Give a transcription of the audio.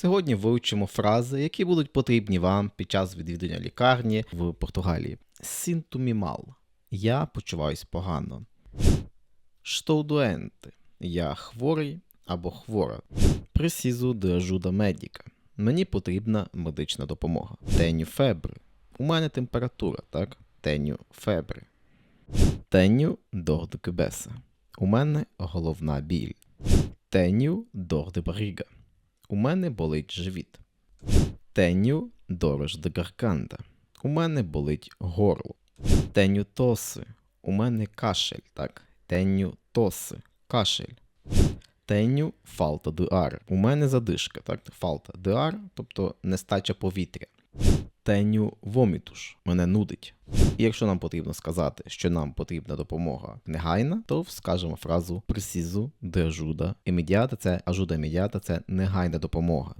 Сьогодні вивчимо фрази, які будуть потрібні вам під час відвідання лікарні в Португалії. Сінтумімал. Я почуваюсь погано. Doente. Я хворий або хвора. Preciso de ajuda médica. Мені потрібна медична допомога. Tenho febre. У мене температура, так? Tenho dor de cabeça. У мене головна біль. De barriga. У мене болить живіт. Теню дорож до гарканда. У мене болить горло. Теню тоси. У мене кашель, так? Теню тоси. Кашель. Теню фалта дуар. У мене задишка, так? Фалта дуар, тобто нестача повітря. Tenho вомітуш. Мене нудить. І якщо нам потрібно сказати, що нам потрібна допомога негайна, то скажемо фразу пресізу де ажуда імедіата Це ажуда імедіата – це негайна допомога.